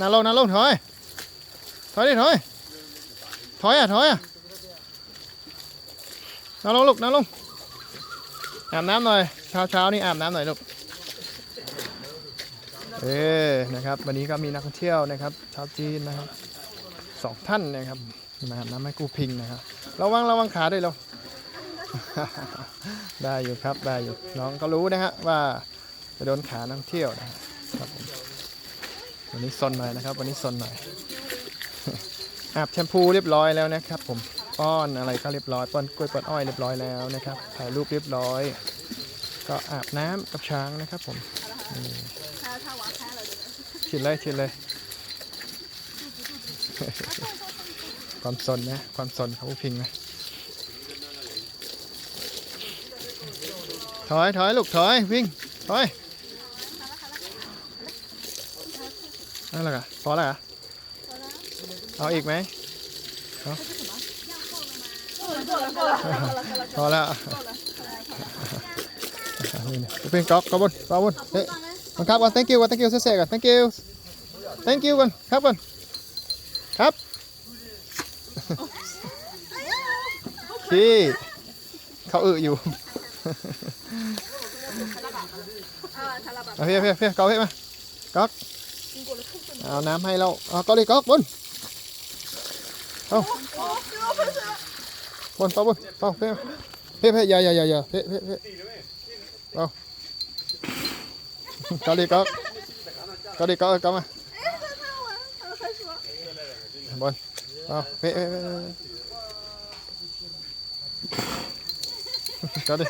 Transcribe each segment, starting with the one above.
นาลงนาลงถอย ถอยดิถอย ถอยอะถอยอะนาลงลูกนาลงอาบน้ำหน่อยเช้าเช้านี่อาบน้ำหน่อยลูกเออนะครับ วันนี้ก็มีนักท่องเที่ยวนะครับชาวจีนนะครับสองท่านนะครับมาอาบน้ำให้กูพิงนะครับระวังระวังขาด้วยเราได้อยู่ครับได้อยู่น้องก็รู้นะฮะว่าจะโดนขานักท่องเที่ยวนะครับผม วันนี้ซนหน่อยนะครับ วันนี้ซนหน่อยอาบแชมพูเรียบร้อยแล้วนะครับ ผมป้อนอะไรก็เรียบร้อยป้อนกล้วยป้อนอ้อยเรียบร้อยแล้วนะครับถ่ายรูปเรียบร้อย ก็อาบน้ำกับช้างนะครับ ผมฉีดเลยฉีดเลย ความสนนะความสนของผู้พิงนะถอยถอยลูกถอยวิ่งถอย นั่นแหละกะพอแล้วกะเอาอีกไหมเอาพอแล้วนี่นะผู้พิงก๊อกก๊อกบนก๊อกบนเฮ้ยมันครับก่อน thank you ก่อน thank you เซ่ๆก่อน thank you thank you ก่อนครับก่อนครับพี่เขาอึอยู่เอาเพี่เพี่เพี่ก๊อกเพี่มาก๊อก เอาน้ำให้เราเอาก๊อกดิก๊อกบนเอาบนเป่าบนเป่าเพ่เพ่เพ่อย่าอย่าอย่าอย่เพ่เพ่เพ่เอาก๊อกดิก๊อกก๊อกดิก๊อกก๊อกมาบนเอาเพ่เพ่เพ่ก็ดิ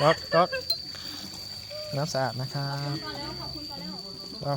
ก๊อกก๊อกน้ำสะอาดนะครับเอา